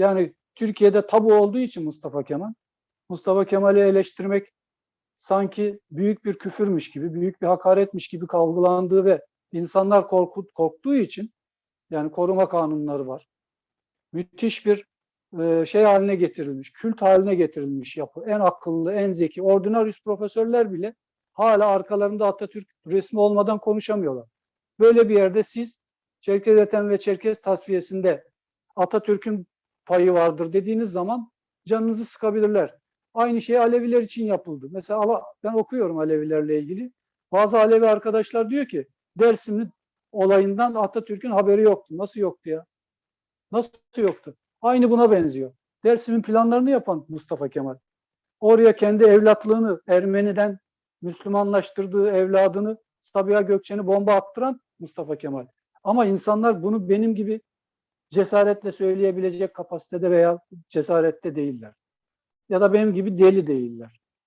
Yani Türkiye'de tabu olduğu için Mustafa Kemal, Mustafa Kemal'i eleştirmek sanki büyük bir küfürmüş gibi, büyük bir hakaretmiş gibi algılandığı ve insanlar korku, korktuğu için yani koruma kanunları var. Müthiş bir e, şey haline getirilmiş, kült haline getirilmiş yapı. En akıllı, en zeki, ordinarius profesörler bile hala arkalarında Atatürk resmi olmadan konuşamıyorlar. Böyle bir yerde siz Çerkezeten ve Çerkez tasfiyesinde Atatürk'ün payı vardır dediğiniz zaman canınızı sıkabilirler. Aynı şey Aleviler için yapıldı. Mesela ben okuyorum Alevilerle ilgili. Bazı Alevi arkadaşlar diyor ki Dersim'in olayından Atatürk'ün haberi yoktu. Nasıl yoktu ya? Nasıl yoktu? Aynı buna benziyor. Dersim'in planlarını yapan Mustafa Kemal. Oraya kendi evlatlığını Ermeni'den Müslümanlaştırdığı evladını Sabiha Gökçen'i bomba attıran Mustafa Kemal. Ama insanlar bunu benim gibi cesaretle söyleyebilecek kapasitede veya cesarette değiller. Ya da benim gibi deli değiller.